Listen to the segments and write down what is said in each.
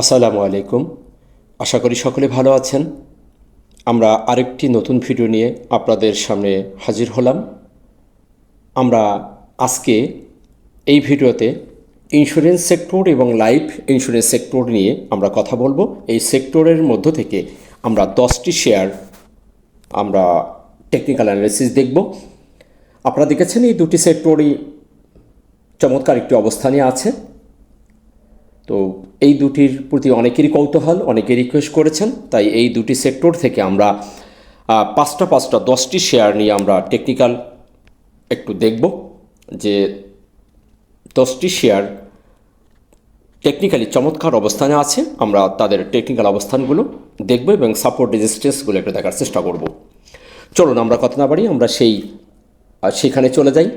আসসালামু আলাইকুম। আশা করি সকলে ভালো আছেন। আমরা আরেকটি নতুন ভিডিও নিয়ে আপনাদের সামনে হাজির হলাম। আমরা আজকে এই ভিডিওতে ইন্স্যুরেন্স সেক্টর এবং লাইফ ইন্স্যুরেন্স সেক্টর নিয়ে আমরা কথা বলব। এই সেক্টরের মধ্য থেকে আমরা দশটি শেয়ার আমরা টেকনিক্যাল অ্যানালিসিস দেখব। আপনারা দেখেছেন এই দুটি সেক্টরই চমৎকার একটি অবস্থানে আছে। তো এই দুটির প্রতি অনেকেরই কৌতূহল অনেকে রিকোয়েস্ট করেছেন। তাই এই দুটি সেক্টর থেকে আমরা পাঁচটা পাঁচটা, দশটি শেয়ার নিয়ে আমরা টেকনিক্যাল একটু দেখব যে দশটি শেয়ার টেকনিক্যালি চমৎকার অবস্থানে আছে। আমরা তাদের টেকনিক্যাল অবস্থানগুলো দেখব এবং সাপোর্ট রেজিস্ট্যান্সগুলো একটু দেখার চেষ্টা করব। চলুন, আমরা কথা না বাড়ি আমরা সেই সেখানে চলে যাই।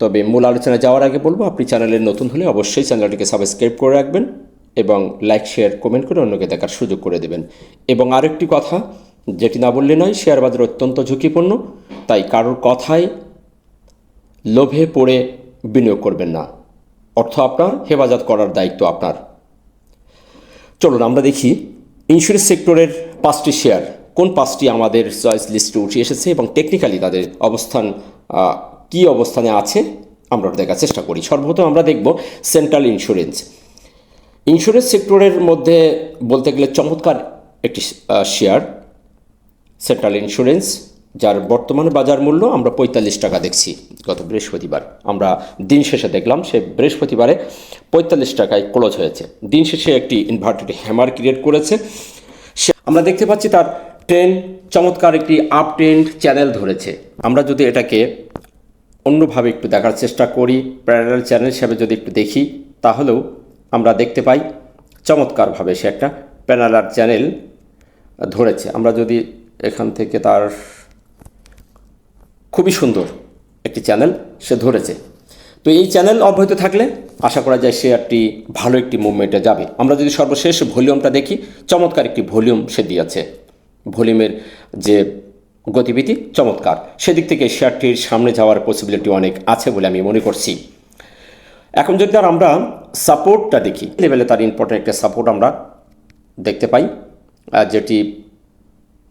তবে মূল আলোচনায় যাওয়ার আগে বলব, আপনি চ্যানেলের নতুন হলে অবশ্যই চ্যানেলটিকে সাবস্ক্রাইব করে রাখবেন। এবং লাইক শেয়ার কমেন্ট করে অন্যকে দেখার সুযোগ করে দেবেন। এবং আরেকটি কথা, যেটি না বললে নয় শেয়ার বাজার অত্যন্ত ঝুঁকিপূর্ণ, তাই কারোর কথায় লোভে পড়ে বিনিয়োগ করবেন না। অর্থ আপনার, হেফাজত করার দায়িত্ব আপনার। চলুন, আমরা দেখি ইন্স্যুরেন্স সেক্টরের পাঁচটি শেয়ার কোন পাঁচটি আমাদের চয়েস লিস্টে উঠে এসেছে এবং টেকনিক্যালি তাদের অবস্থান কী অবস্থানে আছে, আমরা দেখার চেষ্টা করি। সর্বপ্রথম আমরা দেখব সেন্ট্রাল ইন্স্যুরেন্স ইন্স্যুরেন্স সেক্টরের মধ্যে বলতে গেলে চমৎকার একটি শেয়ার সেন্ট্রাল ইন্স্যুরেন্স যার বর্তমানে বাজার মূল্য আমরা পঁয়তাল্লিশ টাকা দেখছি গত বৃহস্পতিবার। আমরা দিন শেষে দেখলাম সে বৃহস্পতিবারে পঁয়তাল্লিশ টাকায় ক্লোজ হয়েছে। দিন শেষে একটি ইনভার্টেড হ্যামার ক্রিয়েট করেছে। সে- আমরা দেখতে পাচ্ছি তার ট্রেন চমৎকার একটি আপ ট্রেন্ড চ্যানেল ধরেছে। আমরা যদি এটাকে অন্যভাবে একটু দেখার চেষ্টা করি প্যারালাল চ্যানেল হিসাবে যদি একটু দেখি, তাহলেও আমরা দেখতে পাই। চমৎকারভাবে সে একটা প্যারালার চ্যানেল ধরেছে। আমরা যদি এখান থেকে তার খুবই সুন্দর একটি চ্যানেল সে ধরেছে। তো এই চ্যানেল অব্যাহত থাকলে আশা করা যায় শেয়ারটি ভালো একটি মুভমেন্টে যাবে। আমরা যদি সর্বশেষ ভলিউমটা দেখি, চমৎকার একটি ভলিউম সে দিয়েছে। ভলিউমের যে গতিবিধি চমৎকার। সেদিক থেকে শেয়ারটির সামনে যাওয়ার পসিবিলিটি অনেক আছে বলে আমি মনে করছি। এখন যদি আর আমরা সাপোর্টটা দেখি। লেভেলে তার ইম্পর্টেন্ট একটা সাপোর্ট আমরা দেখতে পাই যেটি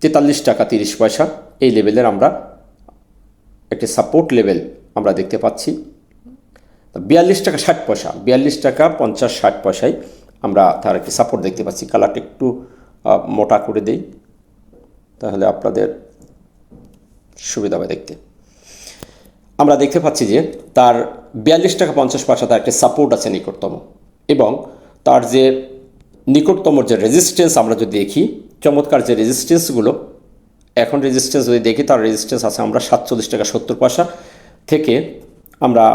তেতাল্লিশ টাকা তিরিশ পয়সা, এই লেভেলের আমরা একটি সাপোর্ট লেভেল আমরা দেখতে পাচ্ছি। বিয়াল্লিশ টাকা ষাট পয়সা, বিয়াল্লিশ টাকা পঞ্চাশ ষাট পয়সায় আমরা তার একটি সাপোর্ট দেখতে পাচ্ছি। কালারটা একটু মোটা করে দেই, তাহলে আপনাদের সুবিধা হবে দেখতে। আমরা দেখতে পাচ্ছি যে তার বিয়াল্লিশ টাকা পঞ্চাশ পয়সা তার একটা সাপোর্ট আছে নিকটতম। এবং তার যে নিকটতম যে রেজিস্ট্যান্স আমরা যদি দেখি, চমৎকার যে রেজিস্ট্যান্সগুলো এখন রেজিস্ট্যান্স যদি দেখি, তার রেজিস্ট্যান্স আছে আমরা সাতচল্লিশ টাকা সত্তর পয়সা থেকে আমরা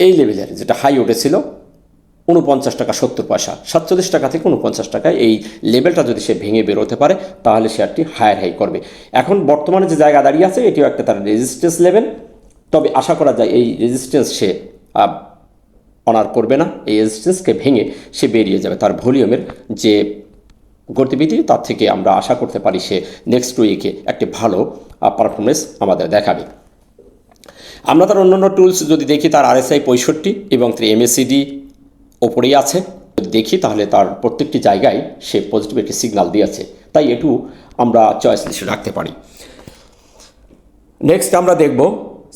এই লেভেলের যেটা হাই উঠেছিল উনপঞ্চাশ টাকা সত্তর পয়সা, সাতচল্লিশ টাকা থেকে উনপঞ্চাশ টাকায় এই লেভেলটা যদি সে ভেঙে বেরোতে পারে, তাহলে শেয়ারটি হায়ার হাই করবে। এখন বর্তমানে যে জায়গা দাঁড়িয়ে আছে, এটিও একটা তার রেজিস্ট্যান্স লেভেল তবে আশা করা যায় এই রেজিস্ট্যান্স সে অনার করবে না। এই রেজিস্ট্যান্সকে ভেঙে সে বেরিয়ে যাবে তার ভলিউমের যে গতিবিধি, তার থেকে আমরা আশা করতে পারি সে নেক্সট উইকে একটি ভালো পারফরমেন্স আমাদের দেখাবে। আমরা তার অন্যান্য টুলস যদি দেখি, তার আরএসআই পঁয়ষট্টি এবং তার এমএসিডি ওপরেই আছে। দেখি তাহলে তার প্রত্যেকটি জায়গায় সে পজিটিভ একটি সিগনাল দিয়েছে। তাই এটু আমরা চয়েস লিস্টে রাখতে পারি। নেক্সট আমরা দেখব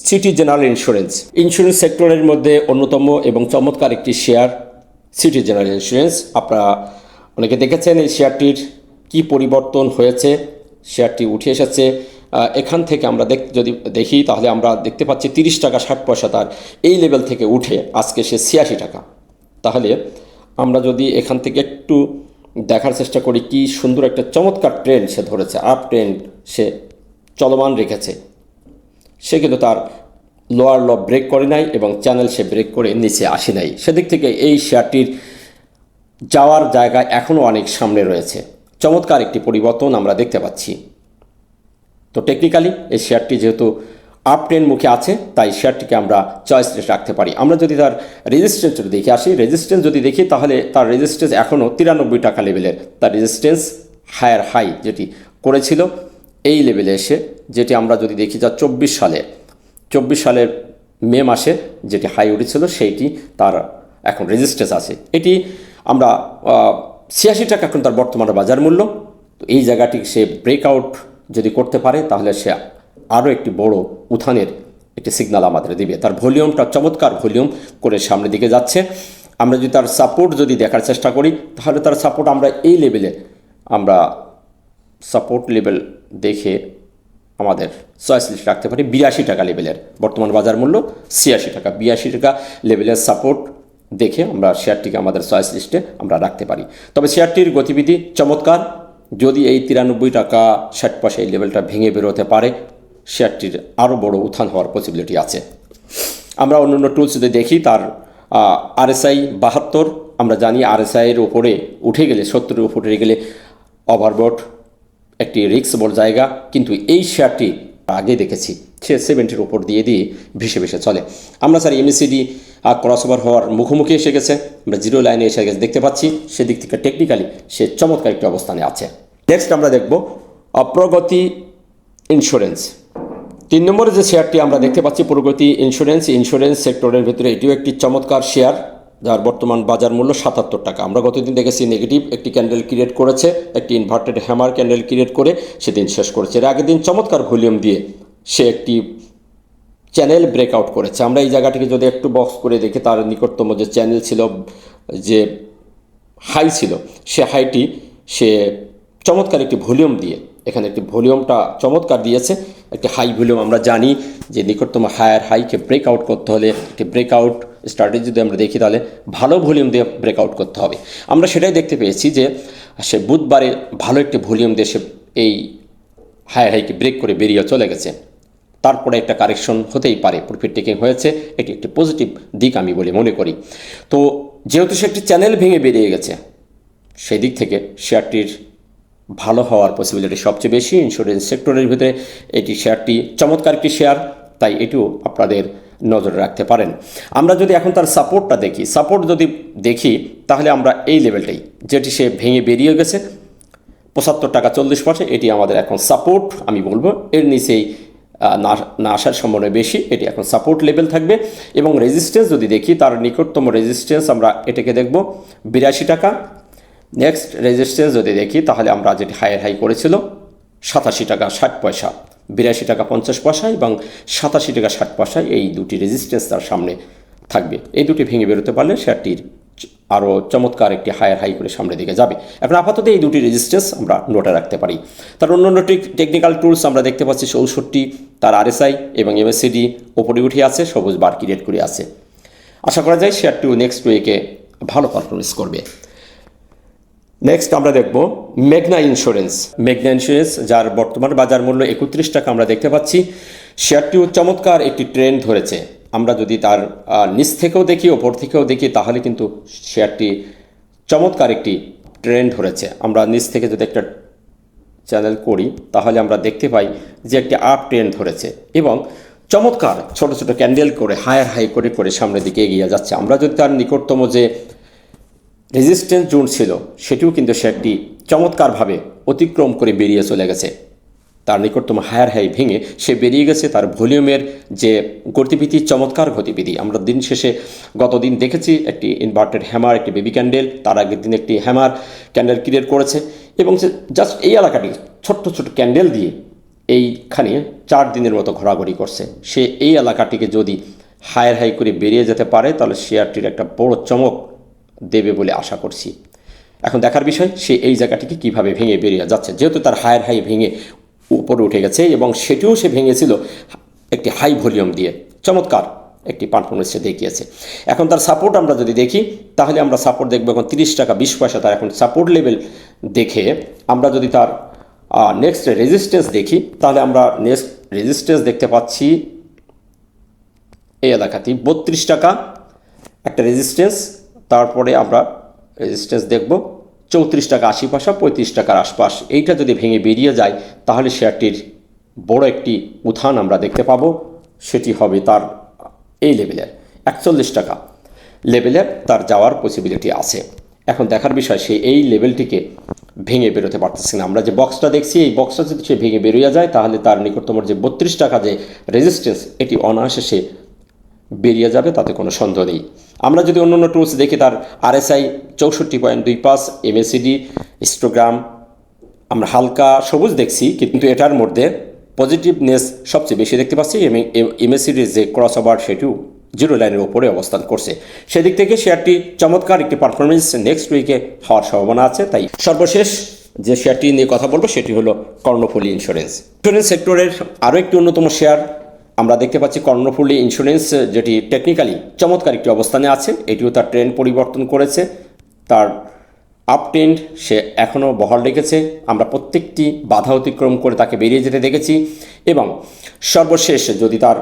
সিটি জেনারেল ইন্স্যুরেন্স ইন্স্যুরেন্স সেক্টরের মধ্যে অন্যতম এবং চমৎকার একটি শেয়ার সিটি জেনারেল ইন্স্যুরেন্স আপনারা অনেকে দেখেছেন এই শেয়ারটির কি পরিবর্তন হয়েছে। শেয়ারটি উঠে এসেছে। এখান থেকে আমরা দেখ, যদি দেখি তাহলে আমরা দেখতে পাচ্ছি তিরিশ টাকা ষাট পয়সা তার এই লেভেল থেকে উঠে আজকে সে ছিয়াশি টাকা। তাহলে আমরা যদি এখান থেকে একটু দেখার চেষ্টা করি কি সুন্দর একটা চমৎকার ট্রেন্ড সে ধরেছে আপ ট্রেন্ড সে চলমান রেখেছে। সে কিন্তু তার লোয়ার ল ব্রেক করে নাই এবং চ্যানেল সে ব্রেক করে নিচে আসে নাই। সেদিক থেকে এই শেয়ারটির যাওয়ার জায়গা এখনও অনেক সামনে রয়েছে। চমৎকার একটি পরিবর্তন আমরা দেখতে পাচ্ছি। তো টেকনিক্যালি এই শেয়ারটি যেহেতু আপ মুখে আছে, তাই শেয়ারটিকে আমরা চয়েস লিস্ট রাখতে পারি। আমরা যদি তার রেজিস্ট্যান্স যদি দেখে আসি রেজিস্ট্যান্স যদি দেখি, তাহলে তার রেজিস্ট্যান্স এখনও তিরানব্বই টাকা লেভেলের তার রেজিস্ট্যান্স হায়ার হাই যেটি করেছিল, এই লেভেলে এসে, যেটি আমরা যদি দেখি যা চব্বিশ সালে, চব্বিশ সালের মে মাসে যেটি হাই উঠেছিল, সেইটি তার এখন রেজিস্ট্যান্স আছে। এটি আমরা ছিয়াশি টাকা এখন তার বর্তমান বাজার মূল্য। তো এই জায়গাটি সে ব্রেকআউট যদি করতে পারে, তাহলে সে আরও একটি বড় উত্থানের একটি সিগনাল আমাদের দিবে। তার ভলিউমটা চমৎকার ভলিউম করে সামনের দিকে যাচ্ছে। আমরা যদি তার সাপোর্ট যদি দেখার চেষ্টা করি, তাহলে তার সাপোর্ট আমরা এই লেভেলে আমরা সাপোর্ট লেভেল দেখে আমাদের চয়েস লিস্ট রাখতে পারি। বিরাশি টাকা লেভেলের বর্তমান বাজার মূল্য ছিয়াশি টাকা। বিরাশি টাকা লেভেলের সাপোর্ট দেখে আমরা শেয়ারটিকে আমাদের চয়েস লিস্টে আমরা রাখতে পারি। তবে শেয়ারটির গতিবিধি চমৎকার। যদি এই তিরানব্বই টাকা ষাট পয়সা এই লেভেলটা ভেঙে বেরোতে পারে শেয়ারটির আরও বড় উত্থান হওয়ার পসিবিলিটি আছে। আমরা অন্য অন্য টুলস যদি দেখি, তার আরএসআই বাহাত্তর, আমরা জানি আরএসআইয়ের উপরে উঠে গেলে, সত্তরের উপরে গেলে ওভারবোট একটি রিক্সবল জায়গা, কিন্তু এই শেয়ারটি আগে দেখেছি, সে সেভেন্টির উপর দিয়ে দিয়ে ভেসে ভেসে চলে। আমরা স্যার এমএসিডি ক্রস ওভার হওয়ার মুখোমুখি এসে গেছে, আমরা জিরো লাইনে এসে গেছে, দেখতে পাচ্ছি, সেদিক থেকে টেকনিক্যালি সে চমৎকার একটি অবস্থানে আছে। নেক্সট আমরা দেখব, অপ্রগতি ইন্স্যুরেন্স তিন নম্বরে যে শেয়ারটি আমরা দেখতে পাচ্ছি, প্রগতি ইন্স্যুরেন্স ইন্স্যুরেন্স সেক্টরের ভিতরে এটিও একটি চমৎকার শেয়ার যার বর্তমান বাজার মূল্য সাতাত্তর টাকা। আমরা গতদিন দেখেছি নেগেটিভ একটি ক্যান্ডেল ক্রিয়েট করেছে, একটি ইনভার্টেড হ্যামার ক্যান্ডেল ক্রিয়েট করে সেদিন শেষ করেছে। এর আগের দিন চমৎকার ভলিউম দিয়ে সে একটি চ্যানেল ব্রেকআউট করেছে। আমরা এই জায়গাটিকে যদি একটু বক্স করে দেখি, তার নিকটতম যে চ্যানেল ছিল, যে হাই ছিল, সে হাইটি সে চমৎকার একটি ভলিউম দিয়ে এখানে একটি ভলিউমটা চমৎকার দিয়েছে। একটি হাই ভলিউম আমরা জানি যে নিকটতম হায়ার হাইকে ব্রেকআউট করতে হলে একটি ব্রেকআউট স্ট্র্যাটেজি যদি আমরা দেখি তাহলে ভালো ভলিউম দিয়ে ব্রেকআউট করতে হবে। আমরা সেটাই দেখতে পেয়েছি যে সে বুধবারে ভালো একটি ভলিউম দিয়ে সে এই হায়ার হাইকে ব্রেক করে বেরিয়ে চলে গেছে। তারপরে একটা কারেকশন হতেই পারে। প্রফিট টেকিং হয়েছে। এটি একটি পজিটিভ দিক আমি বলে মনে করি। তো যেহেতু সে একটি চ্যানেল ভেঙে বেরিয়ে গেছে সেই দিক থেকে শেয়ারটির ভালো হওয়ার পসিবিলিটি সবচেয়ে বেশি। ইন্স্যুরেন্স সেক্টরের ভিতরে এটি শেয়ারটি চমৎকার একটি শেয়ার তাই এটিও আপনাদের নজরে রাখতে পারেন। আমরা যদি এখন তার সাপোর্টটা দেখি সাপোর্ট যদি দেখি, তাহলে আমরা এই লেভেলটাই যেটি সে ভেঙে বেরিয়ে গেছে। পঁচাত্তর টাকা চল্লিশ পয়সা, এটি আমাদের এখন সাপোর্ট আমি বলব। এর নিচেই না না আসার সম্ভাবনা বেশি, এটি এখন সাপোর্ট লেভেল থাকবে। এবং রেজিস্ট্যান্স যদি দেখি, তার নিকটতম রেজিস্ট্যান্স আমরা এটাকে দেখব, বিরাশি টাকা। নেক্সট রেজিস্ট্যান্স যদি দেখি, তাহলে আমরা যেটি হায়ার হাই করেছিল, সাতাশি টাকা ষাট পয়সা, বিরাশি টাকা পঞ্চাশ পয়সা এবং সাতাশি টাকা ষাট পয়সা, এই দুটি রেজিস্ট্যান্স তার সামনে থাকবে। এই দুটি ভেঙে বেরোতে পারলে শেয়ারটির আরও চমৎকার একটি হায়ার হাই করে সামনের দিকে যাবে। এখন আপাতত এই দুটি রেজিস্ট্যান্স আমরা নোটে রাখতে পারি। তার অন্য অন্য টেকনিক্যাল টুলস আমরা দেখতে পাচ্ছি, চৌষট্টি, তার আরএসআই এবং এমএসসিডি ওপরে উঠে আছে, সবুজ বার ক্রিয়েট করে আছে। আশা করা যায় শেয়ারটিও নেক্সট উইকে ভালো পারফরমেন্স করবে। নেক্সট আমরা দেখব মেঘনা ইন্স্যুরেন্স মেঘনা ইন্স্যুরেন্স যার বর্তমান বাজার মূল্য একত্রিশ টাকা আমরা দেখতে পাচ্ছি। শেয়ারটিও চমৎকার একটি ট্রেন্ড ধরেছে। আমরা যদি তার নিচ থেকেও দেখি, ওপর থেকেও দেখি, তাহলে কিন্তু শেয়ারটি চমৎকার একটি ট্রেন্ড ধরেছে। আমরা নিচ থেকে যদি একটা চ্যানেল করি, তাহলে আমরা দেখতে পাই যে একটি আপ ট্রেন্ড ধরেছে এবং চমৎকার ছোট ছোট ক্যান্ডেল করে হায়ার হাই করে করে সামনের দিকে এগিয়ে যাচ্ছে। আমরা যদি তার নিকটতম যে রেজিস্ট্যান্স জোন ছিল, সেটিও কিন্তু সে একটি চমৎকারভাবে অতিক্রম করে বেরিয়ে চলে গেছে। তার নিকটতম হায়ার হাই ভেঙে সে বেরিয়ে গেছে, তার ভলিউমের যে গতিবিধি, চমৎকার গতিবিধি। আমরা দিন শেষে গতদিন দেখেছি একটি ইনভার্টেড হ্যামার একটি বেবি ক্যান্ডেল তার আগের দিন একটি হ্যামার ক্যান্ডেল ক্রিয়েট করেছে এবং সে জাস্ট এই এলাকাটি ছোট্ট ছোট ক্যান্ডেল দিয়ে এইখানে চার দিনের মতো ঘোরাঘুরি করছে। সে এই এলাকাটিকে যদি হায়ার হাই করে বেরিয়ে যেতে পারে, তাহলে শেয়ারটির একটা বড় চমক দেবে বলে আশা করছি। এখন দেখার বিষয়, সে এই জায়গাটিকে কীভাবে ভেঙে বেরিয়ে যাচ্ছে। যেহেতু তার হায়ার হাই ভেঙে উপরে উঠে গেছে এবং সেটিও সে ভেঙেছিল একটি হাই ভলিউম দিয়ে। চমৎকার একটি পারফরমেন্স সে দেখিয়েছে। এখন তার সাপোর্ট আমরা যদি দেখি, তাহলে আমরা সাপোর্ট দেখব এখন তিরিশ টাকা, বিশ পয়সা তার এখন সাপোর্ট লেভেল দেখে আমরা যদি তার নেক্সট রেজিস্ট্যান্স দেখি, তাহলে আমরা নেক্সট রেজিস্ট্যান্স দেখতে পাচ্ছি, এই এলাকাতেই বত্রিশ টাকা একটা রেজিস্ট্যান্স তারপরে আমরা রেজিস্ট্যান্স দেখব। চৌত্রিশ টাকা আশি পয়সা, পঁয়ত্রিশ টাকার আশপাশ। এইটা যদি ভেঙে বেরিয়ে যায়, তাহলে শেয়ারটির বড় একটি উত্থান আমরা দেখতে পাবো। সেটি হবে তার এই লেভেলের, একচল্লিশ টাকা লেভেলের তার যাওয়ার পসিবিলিটি আছে। এখন দেখার বিষয়, সে এই লেভেলটিকে ভেঙে বেরোতে পারতেছে না। আমরা যে বক্সটা দেখছি, এই বক্সটা যদি সে ভেঙে বেরিয়ে যায়, তাহলে তার নিকটতম যে বত্রিশ টাকা যে রেজিস্ট্যান্স এটি অনায়াসে সে বেরিয়ে যাবে, তাতে কোনো সন্দেহ নেই। আমরা যদি অন্য অন্য টুলস দেখি, তার আরএসআই চৌষট্টি পয়েন্ট দুই পাঁচ এমএসিডি হিস্টোগ্রাম আমরা হালকা সবুজ দেখছি, কিন্তু এটার মধ্যে পজিটিভনেস সবচেয়ে বেশি দেখতে পাচ্ছি, এবং এমএসিডির যে ক্রস ওভার সেটিও জিরো লাইনের ওপরে অবস্থান করছে। সেদিক থেকে শেয়ারটি চমৎকার একটি পারফরমেন্স নেক্সট উইকে হওয়ার সম্ভাবনা আছে, তাই সর্বশেষ যে শেয়ারটি নিয়ে কথা বলব, সেটি হলো কর্ণফুলি ইন্স্যুরেন্স ইন্স্যুরেন্স সেক্টরের আরও একটি অন্যতম শেয়ার আমরা দেখতে পাচ্ছি কর্ণফুলি ইন্স্যুরেন্স যেটি টেকনিক্যালি চমৎকার একটি অবস্থানে আছে। এটিও তার ট্রেন্ড পরিবর্তন করেছে। তার আপ ট্রেন্ড সে এখনও বহাল রেখেছে। আমরা প্রত্যেকটি বাধা অতিক্রম করে তাকে বেরিয়ে যেতে দেখেছি। এবং সর্বশেষ যদি তার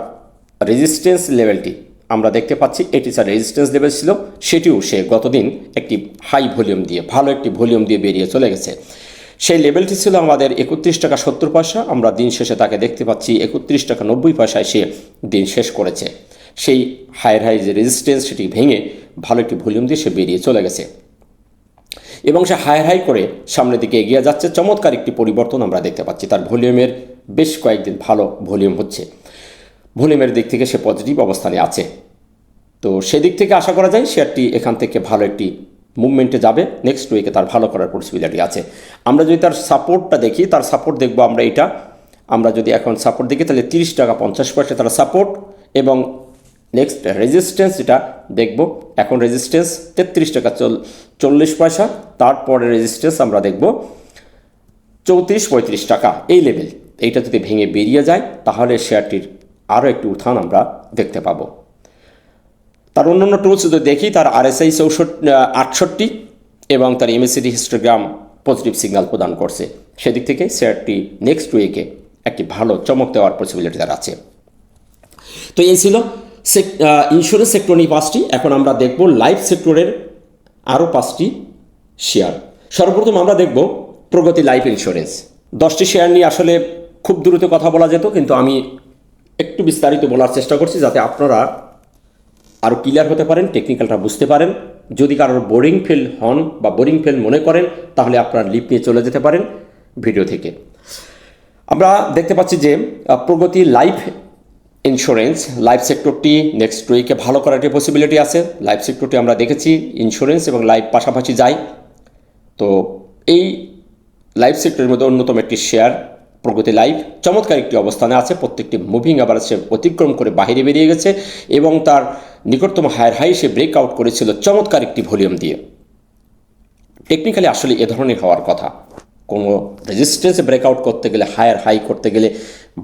রেজিস্ট্যান্স লেভেলটি আমরা দেখতে পাচ্ছি, এটি স্যার রেজিস্ট্যান্স লেভেল ছিল। সেটিও সে গতদিন একটি হাই ভলিউম দিয়ে, ভালো একটি ভলিউম দিয়ে বেরিয়ে চলে গেছে। সেই লেভেলটি ছিল আমাদের একত্রিশ টাকা সত্তর পয়সা। আমরা দিন শেষে তাকে দেখতে পাচ্ছি একত্রিশ টাকা নব্বই পয়সায় সে দিন শেষ করেছে। সেই হায়ার হাই যে রেজিস্ট্যান্স সেটি ভেঙে ভালো একটি ভলিউম দিয়ে সে বেরিয়ে চলে গেছে। এবং সে হায়ার হাই করে সামনের দিকে এগিয়ে যাচ্ছে। চমৎকার একটি পরিবর্তন আমরা দেখতে পাচ্ছি। তার ভলিউমের বেশ কয়েকদিন ভালো ভলিউম হচ্ছে। ভলিউমের দিক থেকে সে পজিটিভ অবস্থানে আছে। তো সেদিক থেকে আশা করা যায় শেয়ারটি এখান থেকে ভালো একটি মুভমেন্টে যাবে নেক্সট উইকে তার ভালো করার পসিবিলিটি আছে। আমরা যদি তার সাপোর্টটা দেখি, তার সাপোর্ট দেখব আমরা এটা। আমরা যদি এখন সাপোর্ট দেখি, তাহলে তিরিশ টাকা পঞ্চাশ পয়সা তার সাপোর্ট এবং নেক্সট রেজিস্ট্যান্স এটা দেখব। এখন রেজিস্ট্যান্স তেত্রিশ টাকা চল, চল্লিশ পয়সা, তারপরে রেজিস্ট্যান্স আমরা দেখব চৌত্রিশ, পঁয়ত্রিশ টাকা, এই লেভেল এইটা যদি ভেঙে বেরিয়ে যায়, তাহলে শেয়ারটির আরও একটি উত্থান আমরা দেখতে পাবো। তার অন্যান্য টুলস যদি দেখি, তার আরএসআই চৌষট্টি আটষট্টি এবং তার এমএসিডি হিস্টোগ্রাম পজিটিভ সিগন্যাল প্রদান করছে। সেদিক থেকে শেয়ারটি নেক্সট উইকে একটি ভালো চমক দেওয়ার পসিবিলিটি তার আছে। তো এই ছিল ইন্স্যুরেন্স সেক্টর নিয়ে পাঁচটি। এখন আমরা দেখব লাইফ সেক্টরের আরও পাঁচটি শেয়ার সর্বপ্রথম আমরা দেখব প্রগতি লাইফ ইন্স্যুরেন্স দশটি শেয়ার নিয়ে আসলে খুব দ্রুত কথা বলা যেত, কিন্তু আমি একটু বিস্তারিত বলার চেষ্টা করছি যাতে আপনারা আরও ক্লিয়ার হতে পারেন টেকনিক্যালটা বুঝতে পারেন। যদি কারোর বোরিং ফেল হন বা বোরিং ফেল মনে করেন, তাহলে আপনার লিপ নিয়ে চলে যেতে পারেন ভিডিও থেকে। আমরা দেখতে পাচ্ছি যে প্রগতি লাইফ ইন্স্যুরেন্স লাইফ সেক্টরটি নেক্সট উইকে ভালো করার একটি পসিবিলিটি আছে লাইফ সেক্টরটি আমরা দেখেছি ইন্স্যুরেন্স এবং লাইফ পাশাপাশি যায়। তো এই লাইফ সেক্টরের মধ্যে অন্যতম একটি শেয়ার প্রগতি লাইভ চমৎকার একটি অবস্থানে আছে। প্রত্যেকটি মুভিং আবার সে অতিক্রম করে বাহিরে বেরিয়ে গেছে এবং তার নিকটতম হায়ার হাই সে ব্রেক আউট করেছিল চমৎকার একটি ভলিউম দিয়ে। টেকনিক্যালি আসলে এ ধরনের হওয়ার কথা। কোনো রেজিস্ট্যান্সে ব্রেকআউট করতে গেলে হায়ার হাই করতে গেলে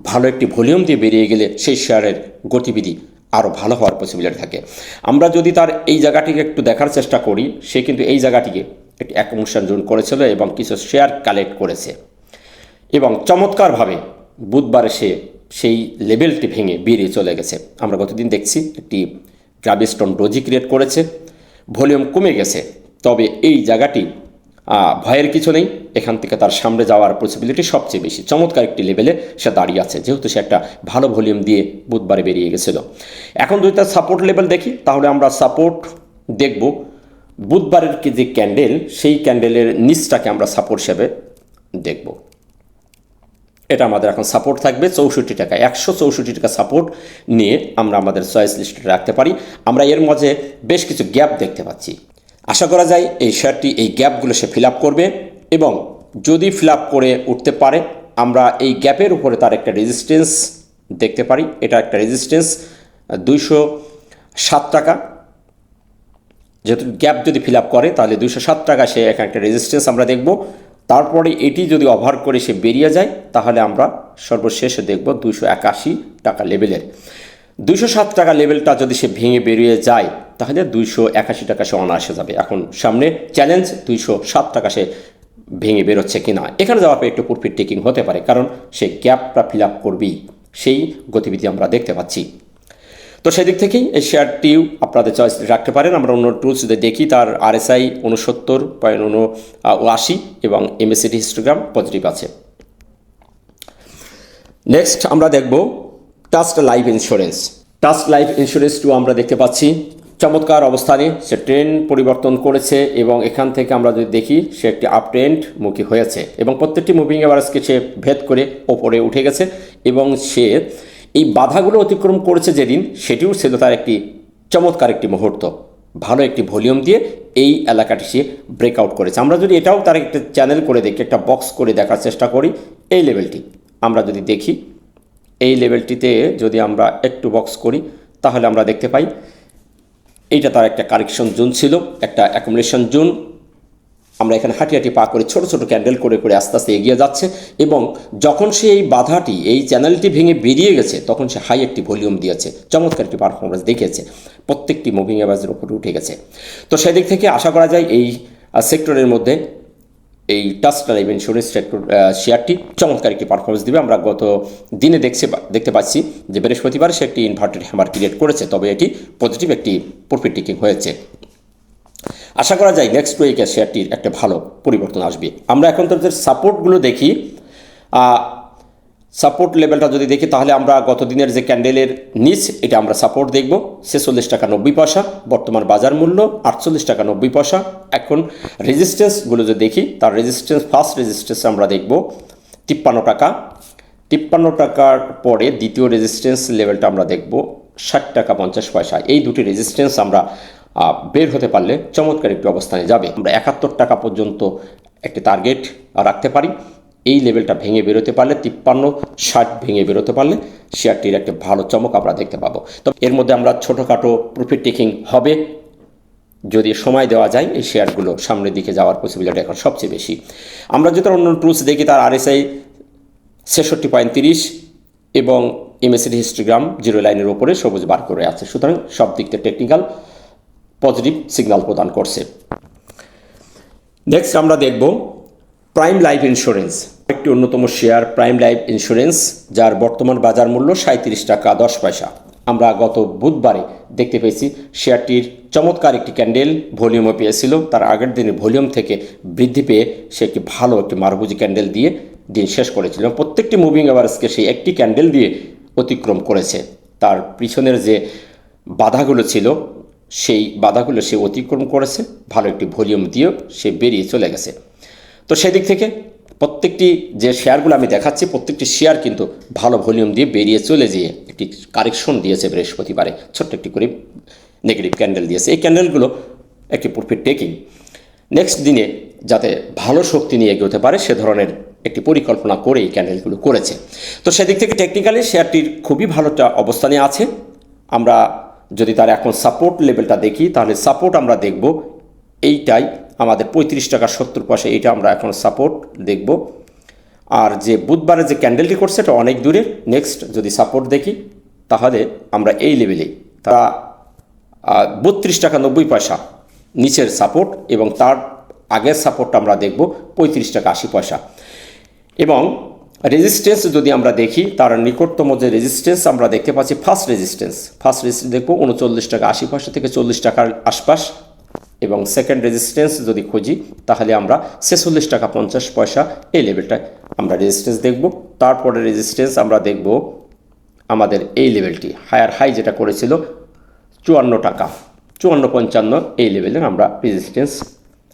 ভালো একটি ভলিউম দিয়ে বেরিয়ে গেলে সেই শেয়ারের গতিবিধি আরও ভালো হওয়ার পসিবিলিটি থাকে। আমরা যদি তার এই জায়গাটিকে একটু দেখার চেষ্টা করি, সে কিন্তু এই জায়গাটিকে একটি অ্যাকোমোশন জোন করেছিল এবং কিছু শেয়ার কালেক্ট করেছে। এবং চমৎকারভাবে বুধবারে সে সেই লেভেলটি ভেঙে বেরিয়ে চলে গেছে। আমরা গতদিন দেখছি একটি গ্রাভিস্টোন ডোজি ক্রিয়েট করেছে। ভলিউম কমে গেছে। তবে এই জায়গাটি ভয়ের কিছু নেই। এখান থেকে তার সামনে যাওয়ার পসিবিলিটি সবচেয়ে বেশি। চমৎকার একটি লেভেলে সে দাঁড়িয়ে আছে। যেহেতু সে একটা ভালো ভলিউম দিয়ে বুধবারে বেরিয়ে গেছিল। এখন যদি তার সাপোর্ট লেভেল দেখি, তাহলে আমরা সাপোর্ট দেখব। বুধবারের যে ক্যান্ডেল সেই ক্যান্ডেলের নিচটাকে আমরা সাপোর্ট হিসেবে দেখব। এটা আমাদের এখন সাপোর্ট থাকবে, চৌষট্টি টাকা, একশো চৌষট্টি টাকা সাপোর্ট নিয়ে আমরা আমাদের চয়েস লিস্টে রাখতে পারি। আমরা এর মাঝে বেশ কিছু গ্যাপ দেখতে পাচ্ছি। আশা করা যায় এই শেয়ারটি এই গ্যাপগুলো সে ফিল করবে এবং যদি ফিল করে উঠতে পারে, আমরা এই গ্যাপের উপরে তার একটা রেজিস্ট্যান্স দেখতে পারি। এটা একটা রেজিস্ট্যান্স দুইশো সাত টাকা। যেহেতু গ্যাপ যদি ফিল করে, তাহলে দুইশো সাত টাকা সে এখানে একটা রেজিস্ট্যান্স আমরা দেখব। তারপরে এটি যদি ওভার করে সে বেরিয়ে যায়, তাহলে আমরা সর্বশেষে দেখব দুইশো একাশি টাকা লেভেলের দুশো সাত টাকা লেভেলটা যদি সে ভেঙে বেরিয়ে যায়, তাহলে দুইশো একাশি টাকা সে অনায়াসে যাবে। এখন সামনে চ্যালেঞ্জ দুইশো সাত টাকা সে ভেঙে বেরোচ্ছে কিনা। এখানে যাওয়ার পর একটু প্রফিট টেকিং হতে পারে, কারণ সে গ্যাপটা ফিল আপ করবেই। সেই গতিবিধি আমরা দেখতে পাচ্ছি। তো সেদিক থেকেই এই শেয়ারটিও আপনাদের চয়েস রাখতে পারেন। আমরা অন্য টুলস যদি দেখি, তার আরএসআই উনসত্তর পয়েন্ট উন আশি এবং এমএসিডি হিস্টোগ্রাম পজিটিভ আছে। নেক্সট আমরা দেখব trust life insurance trust life insurance two আমরা দেখতে পাচ্ছি। চমৎকার অবস্থানে সে ট্রেন্ড পরিবর্তন করেছে এবং এখান থেকে আমরা যদি দেখি, সে একটি আপ ট্রেন্ড মুখী হয়েছে এবং প্রত্যেকটি মুভিং এভারেজকে সে ভেদ করে ওপরে উঠে গেছে এবং সে এই বাধাগুলো অতিক্রম করেছে যেদিন, সেটিও ছিল তার একটি চমৎকার একটি মুহূর্ত। ভালো একটি ভলিউম দিয়ে এই এলাকাটি সে ব্রেকআউট করেছে। আমরা যদি এটাও তার একটা চ্যানেল করে দেখি, একটা বক্স করে দেখার চেষ্টা করি, এই লেভেলটি আমরা যদি দেখি, এই লেভেলটিতে যদি আমরা একটু বক্স করি, তাহলে আমরা দেখতে পাই, এইটা তার একটা কারেকশন জোন ছিল, একটা অ্যাকোমোডেশন জোন আমরা এখানে হাঁটি হাঁটি পা করে ছোট ছোট ক্যান্ডেল করে করে আস্তে আস্তে এগিয়ে যাচ্ছে এবং যখন সে এই বাধাটি, এই চ্যানেলটি ভেঙে বেরিয়ে গেছে, তখন সে হাই একটি ভলিউম দিয়েছে। চমৎকার একটি পারফরমেন্স দেখিয়েছে। প্রত্যেকটি মুভিং অ্যাভারেজের ওপরে উঠে গেছে। তো সেদিক থেকে আশা করা যায় এই সেক্টরের মধ্যে এই টাস্টার লাইফ ইন্স্যুরেন্স সেক্টর শেয়ারটি চমৎকার একটি পারফরমেন্স দেবে। আমরা গত দিনে দেখছে দেখতে পাচ্ছি যে বৃহস্পতিবার সে একটি ইনভার্টেড হ্যামার ক্রিয়েট করেছে, তবে এটি পজিটিভ একটি প্রফিট টেকিং হয়েছে। আশা করা যায় নেক্সট উইকে শেয়ারটির একটা ভালো পরিবর্তন আসবে। আমরা এখন তাদের সাপোর্টগুলো দেখি। সাপোর্ট লেভেলটা যদি দেখি, তাহলে আমরা গত দিনের যে ক্যান্ডেলের নিচ, এটা আমরা সাপোর্ট দেখব। ছেচল্লিশ টাকা নব্বই পয়সা, বর্তমান বাজার মূল্য আটচল্লিশ টাকা নব্বই পয়সা। এখন রেজিস্ট্যান্সগুলো যদি দেখি, তার রেজিস্ট্যান্স ফার্স্ট রেজিস্ট্যান্স আমরা দেখব তিপ্পান্ন টাকা। তিপ্পান্ন টাকার পরে দ্বিতীয় রেজিস্ট্যান্স লেভেলটা আমরা দেখব ষাট টাকা পঞ্চাশ পয়সা। এই দুটি রেজিস্ট্যান্স আমরা বের হতে পারলে চমৎকার একটি অবস্থানে যাবে। আমরা একাত্তর টাকা পর্যন্ত একটি টার্গেট রাখতে পারি। এই লেভেলটা ভেঙে বেরোতে পারলে, তিপ্পান্ন, ষাট ভেঙে বেরোতে পারলে শেয়ারটির একটা ভালো চমক আমরা দেখতে পাবো। তো এর মধ্যে আমরা ছোটোখাটো প্রফিট টেকিং হবে। যদি সময় দেওয়া যায়, এই শেয়ারগুলো সামনের দিকে যাওয়ার পসিবিলিটি এখন সবচেয়ে বেশি। আমরা যদি অন্য টুলস দেখি, তার আরএসআই ছেষট্টি পয়েন্ট তিরিশ এবং এমএসিডি হিস্ট্রিগ্রাম জিরো লাইনের ওপরে সবুজ বার করে আছে। সুতরাং সব দিক থেকে টেকনিক্যাল পজিটিভ সিগন্যাল প্রদান করছে। নেক্সট আমরা দেখব প্রাইম লাইফ ইন্স্যুরেন্স একটি অন্যতম শেয়ার প্রাইম লাইফ ইন্স্যুরেন্স যার বর্তমান বাজার মূল্য সাঁত্রিশ টাকা দশ পয়সা। আমরা গত বুধবারে দেখতে পেয়েছি শেয়ারটির চমৎকার একটি ক্যান্ডেল ভলিউমও পেয়েছিল। তার আগের দিনে ভলিউম থেকে বৃদ্ধি পেয়ে সে একটি ভালো একটি মারভুজি ক্যান্ডেল দিয়ে দিন শেষ করেছিল। প্রত্যেকটি মুভিং অ্যাভারেজকে সেই একটি ক্যান্ডেল দিয়ে অতিক্রম করেছে। তার পিছনের যে বাধাগুলো ছিল সেই বাধাগুলো সে অতিক্রম করেছে, ভালো একটি ভলিউম দিয়েও সে বেরিয়ে চলে গেছে। তো সেদিক থেকে প্রত্যেকটি যে শেয়ারগুলো আমি দেখাচ্ছি, প্রত্যেকটি শেয়ার কিন্তু ভালো ভলিউম দিয়ে বেরিয়ে চলে যেয়ে একটি কারেকশন দিয়েছে বৃহস্পতিবারে। ছোট্ট একটি করে নেগেটিভ ক্যান্ডেল দিয়েছে। এই ক্যান্ডেলগুলো একটি প্রফিট টেকিং নেক্সট দিনে যাতে ভালো শক্তি নিয়ে এগোতে পারে, সে ধরনের একটি পরিকল্পনা করে এই ক্যান্ডেলগুলো করেছে। তো সেদিক থেকে টেকনিক্যালি শেয়ারটির খুবই ভালো একটা অবস্থানে আছে। আমরা যদি তার এখন সাপোর্ট লেভেলটা দেখি, তাহলে সাপোর্ট আমরা দেখব এইটাই, আমাদের পঁয়ত্রিশ টাকা সত্তর পয়সা এইটা আমরা এখন সাপোর্ট দেখব। আর যে বুধবারে যে ক্যান্ডেলটি করছে, এটা অনেক দূরে নেক্সট যদি সাপোর্ট দেখি, তাহলে আমরা এই লেভেলেই তারা বত্রিশ টাকা নব্বই পয়সা নিচের সাপোর্ট এবং তার আগের সাপোর্টটা আমরা দেখব পঁয়ত্রিশ টাকা আশি পয়সা। এবং রেজিস্ট্যান্স যদি আমরা দেখি, তার নিকটতম যে রেজিস্ট্যান্স আমরা দেখতে পাচ্ছি ফার্স্ট রেজিস্ট্যান্স ফার্স্ট রেজিস্ট্যান্স দেখব, উনচল্লিশ টাকা, আশি পয়সা থেকে চল্লিশ টাকার আশপাশ। এবং সেকেন্ড রেজিস্ট্যান্স যদি খুঁজি, তাহলে আমরা ছেচল্লিশ টাকা পঞ্চাশ পয়সা এই লেভেলটায় আমরা রেজিস্ট্যান্স দেখব। তারপরে রেজিস্ট্যান্স আমরা দেখব আমাদের এই লেভেলটি হায়ার হাই যেটা করেছিল, চুয়ান্ন টাকা। চুয়ান্ন পঞ্চান্ন এই লেভেলের আমরা রেজিস্ট্যান্স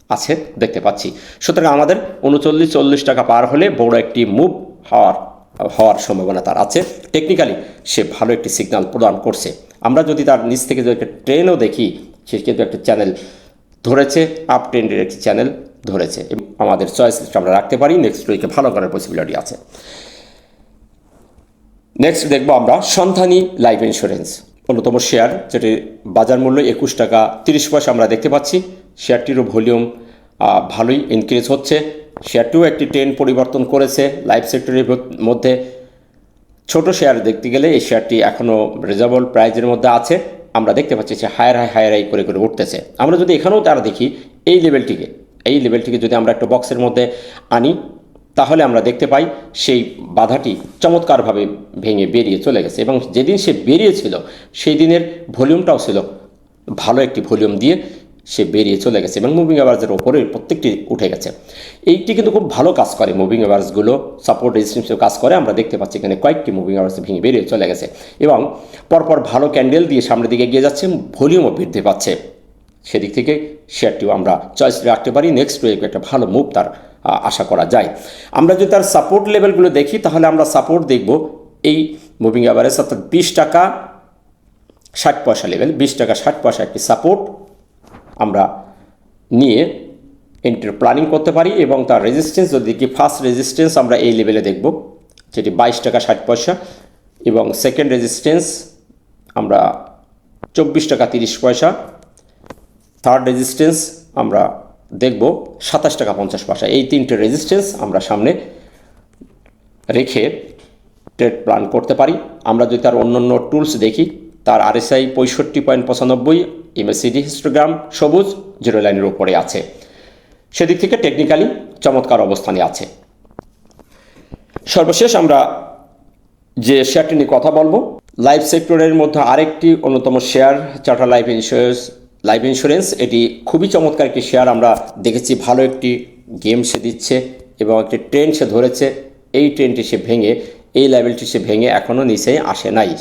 আছে, দেখতে পাচ্ছি। সুতরাং আমাদের উনচল্লিশ, চল্লিশ টাকা পার হলে বড় একটি মুভ হওয়ার হওয়ার সম্ভাবনা তার আছে। টেকনিক্যালি সে ভালো একটি সিগন্যাল প্রদান করছে। আমরা যদি তার নিচ থেকে যদি একটা ট্রেনও দেখি, সে কিন্তু একটা চ্যানেল ধরেছে আপ ট্রেন্ডের একটি চ্যানেল ধরেছে। এবং আমাদের চয়েস আমরা রাখতে পারি নেক্সট উইকে ভালো করার পসিবিলিটি আছে। নেক্সট দেখব আমরা সন্ধানী লাইফ ইন্স্যুরেন্স অন্যতম শেয়ার যেটি বাজার মূল্য একুশ টাকা তিরিশ পয়সা আমরা দেখতে পাচ্ছি। শেয়ারটিরও ভলিউম ভালোই ইনক্রিজ হচ্ছে। শেয়ারটিও একটি ট্রেন পরিবর্তন করেছে। লাইফ সেক্টরের মধ্যে ছোট শেয়ার দেখতে গেলে এই শেয়ারটি এখনও রিজনেবল প্রাইজের মধ্যে আছে। আমরা দেখতে পাচ্ছি যে হায়ার হাই হায়ার হাই করে করে উঠতেছে। আমরা যদি এখানেও তারা দেখি, এই লেভেলটিকে এই লেভেলটিকে যদি আমরা একটা বক্সের মধ্যে আনি, তাহলে আমরা দেখতে পাই সেই বাধাটি চমৎকারভাবে ভেঙে বেরিয়ে চলে গেছে এবং যেদিন সে বেরিয়েছিল সেই দিনের ভলিউমটাও ছিল ভালো একটি ভলিউম দিয়ে সে বেরিয়ে চলে গেছে এবং মুভিং অ্যাভারেজের ওপরে প্রত্যেকটি উঠে গেছে। এইটি কিন্তু খুব ভালো কাজ করে মুভিং অ্যাভারেজগুলো সাপোর্ট রেজিস্ট্যান্সেও কাজ করে। আমরা দেখতে পাচ্ছি এখানে কয়েকটি মুভিং অ্যাভারেজ ভেঙে বেরিয়ে চলে গেছে এবং পরপর ভালো ক্যান্ডেল দিয়ে সামনের দিকে এগিয়ে যাচ্ছে ভলিউমও বৃদ্ধি পাচ্ছে। সেদিক থেকে শেয়ারটিও আমরা চয়েস রাখতে পারি। নেক্সট উইক একটা ভালো মুভ তার আশা করা যায়। আমরা যদি তার সাপোর্ট লেভেলগুলো দেখি, তাহলে আমরা সাপোর্ট দেখব এই মুভিং অ্যাভারেজ অর্থাৎ বিশ টাকা ষাট পয়সা লেভেল বিশ টাকা ষাট পয়সা একটি সাপোর্ট আমরা নিয়ে এন্ট্রি প্ল্যানিং করতে পারি এবং তার রেজিস্ট্যান্স যদি কি ফার্স্ট রেজিস্ট্যান্স আমরা এই লেভেলে দেখব, যেটি বাইশ টাকা ষাট পয়সা এবং সেকেন্ড রেজিস্ট্যান্স আমরা চব্বিশ টাকা তিরিশ পয়সা। থার্ড রেজিস্ট্যান্স আমরা দেখব সাতাশ টাকা পঞ্চাশ পয়সা। এই তিনটে রেজিস্ট্যান্স আমরা সামনে রেখে ট্রেড প্ল্যান করতে পারি। আমরা যদি তার অন্য অন্য টুলস দেখি তার আরএসআই পঁয়ষট্টি পয়েন্ট পঁচানব্বই এমএসিডি হিস্টোগ্রাম সবুজ, জিরো লাইনের উপরে আছে। সেদিক থেকে টেকনিক্যালি চমৎকার অবস্থানে আছে। সর্বশেষ আমরা যে শেয়ারটি নিয়ে কথা বলব লাইফ সেক্টরের মধ্যে আরেকটি অন্যতম share Tata life insurance life insurance এটি খুবই চমৎকার একটি শেয়ার আমরা দেখেছি ভালো একটি গেম সে দিচ্ছে এবং একটি ট্রেন সে ধরেছে। এই ট্রেনটি সে ভেঙে, এই লেভেলটি সে ভেঙে এখনও নিচে আসে নাই।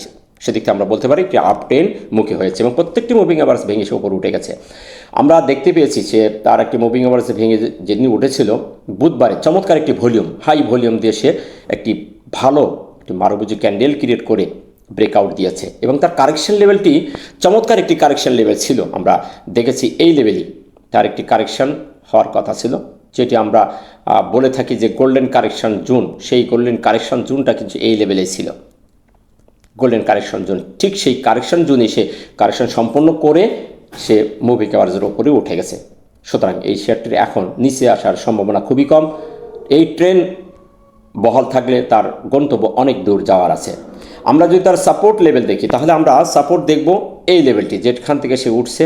সেদিক থেকে আমরা বলতে পারি একটি আপ ট্রেন মুখে হয়েছে এবং প্রত্যেকটি মুভিং অ্যাভারেজ ভেঙে সে উপরে উঠে গেছে। আমরা দেখতে পেয়েছি যে তার একটি মুভিং অ্যাভারেজ ভেঙে যেদিন উঠেছিল, বুধবারে চমৎকার একটি ভলিউম হাই ভলিউম দিয়ে সে একটি ভালো একটি মারুবুজি ক্যান্ডেল ক্রিয়েট করে ব্রেকআউট দিয়েছে এবং তার কারেকশন লেভেলটি চমৎকার একটি কারেকশন লেভেল ছিল। আমরা দেখেছি এই লেভেলই তার একটি কারেকশন হওয়ার কথা ছিল, যেটি আমরা বলে থাকি যে গোল্ডেন কারেকশন জুন, সেই গোল্ডেন কারেকশন জুনটা কিন্তু এই লেভেলেই ছিল। গোল্ডেন কারেকশন জোন ঠিক সেই কারেকশন জোনে সে কারেকশন সম্পন্ন করে সে মুভি ক্যাভারেজের ওপরে উঠে গেছে। সুতরাং এই শেয়ারটির এখন নিচে আসার সম্ভাবনা খুবই কম। এই ট্রেন বহাল থাকলে তার গন্তব্য অনেক দূর যাওয়ার আছে। আমরা যদি তার সাপোর্ট লেভেল দেখি, তাহলে আমরা সাপোর্ট দেখব এই লেভেলটি যেখান থেকে সে উঠছে।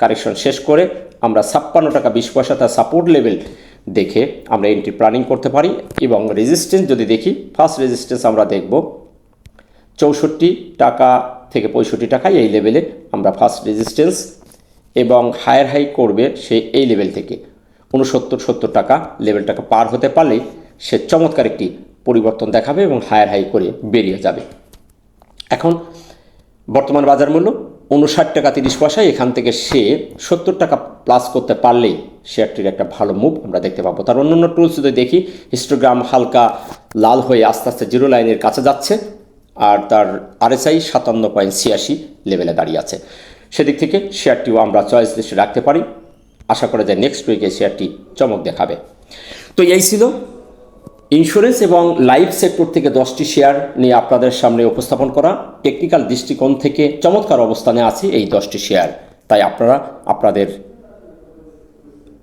কারেকশন শেষ করে আমরা ছাপ্পান্ন টাকা বিশ পয়সা তার সাপোর্ট লেভেল দেখে আমরা এন্ট্রি প্ল্যানিং করতে পারি এবং রেজিস্ট্যান্স যদি দেখি ফার্স্ট রেজিস্ট্যান্স আমরা দেখব চৌষট্টি টাকা থেকে পঁয়ষট্টি টাকা এই লেভেলে আমরা ফার্স্ট রেজিস্ট্যান্স এবং হায়ার হাই করবে সে এই লেভেল থেকে। উনসত্তর সত্তর টাকা লেভেলটাকে পার হতে পারলে সে চমৎকার একটি পরিবর্তন দেখাবে এবং হায়ার হাই করে বেরিয়ে যাবে। এখন বর্তমান বাজার মূল্য উনষাট টাকা তিরিশ পয়সায় এখান থেকে সে সত্তর টাকা প্লাস করতে পারলেই শেয়ারটির একটা ভালো মুভ আমরা দেখতে পাবো। তার অন্য অন্য টুলস যদি দেখি হিস্টোগ্রাম হালকা লাল হয়ে আস্তে আস্তে জিরো লাইনের কাছে যাচ্ছে। আর তার আরএসআই সাতান্ন পয়েন্ট ছিয়াশি লেভেলে দাঁড়িয়ে আছে। সেদিক থেকে শেয়ারটিও আমরা চয়েস লিস্টে রাখতে পারি। আশা করা যায় নেক্সট উইকে শেয়ারটি চমক দেখাবে। তো এই ছিল ইন্স্যুরেন্স এবং লাইফ সেক্টর থেকে দশটি শেয়ার নিয়ে আপনাদের সামনে উপস্থাপন করা। টেকনিক্যাল দৃষ্টিকোণ থেকে চমৎকার অবস্থানে আছে এই দশটি শেয়ার তাই আপনারা, আপনাদের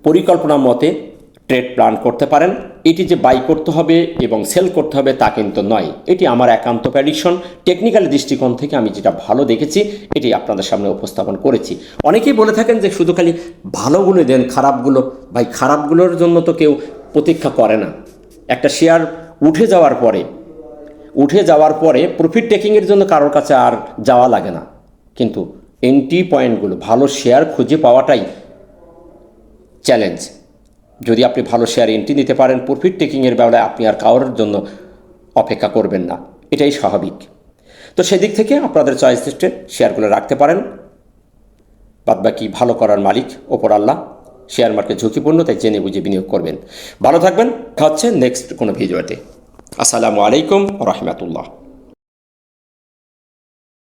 পরিকল্পনা মতে ট্রেড প্ল্যান করতে পারেন। এটি যে বাই করতে হবে এবং সেল করতে হবে তা কিন্তু নয়। এটি আমার একান্ত প্যাডিকশন টেকনিক্যাল দৃষ্টিকোণ থেকে আমি যেটা ভালো দেখেছি, এটি আপনাদের সামনে উপস্থাপন করেছি। অনেকেই বলে থাকেন যে শুধু খালি ভালোগুলো দেন, খারাপগুলো। ভাই, খারাপগুলোর জন্য তো কেউ প্রতীক্ষা করে না। একটা শেয়ার উঠে যাওয়ার পরে, উঠে যাওয়ার পরে প্রফিট টেকিংয়ের জন্য কারোর কাছে আর যাওয়া লাগে না। কিন্তু এন্ট্রি পয়েন্টগুলো ভালো শেয়ার খুঁজে পাওয়াটাই চ্যালেঞ্জ যদি আপনি ভালো শেয়ার এন্ট্রি নিতে পারেন প্রফিট টেকিংয়ের বেলায় আপনি আর কারোর জন্য অপেক্ষা করবেন না। এটাই স্বাভাবিক। তো সেদিক থেকে আপনাদের চয়েস লিস্টে শেয়ারগুলো রাখতে পারেন। বাদবাকি ভালো করার মালিক ওপর আল্লাহ। শেয়ার মার্কেট ঝুঁকিপূর্ণ, তাই জেনে বুঝে বিনিয়োগ করবেন। ভালো থাকবেন। খাচ্ছে নেক্সট কোনো ভিডিওতে আসসালামু আলাইকুম রহমতুল্লাহ।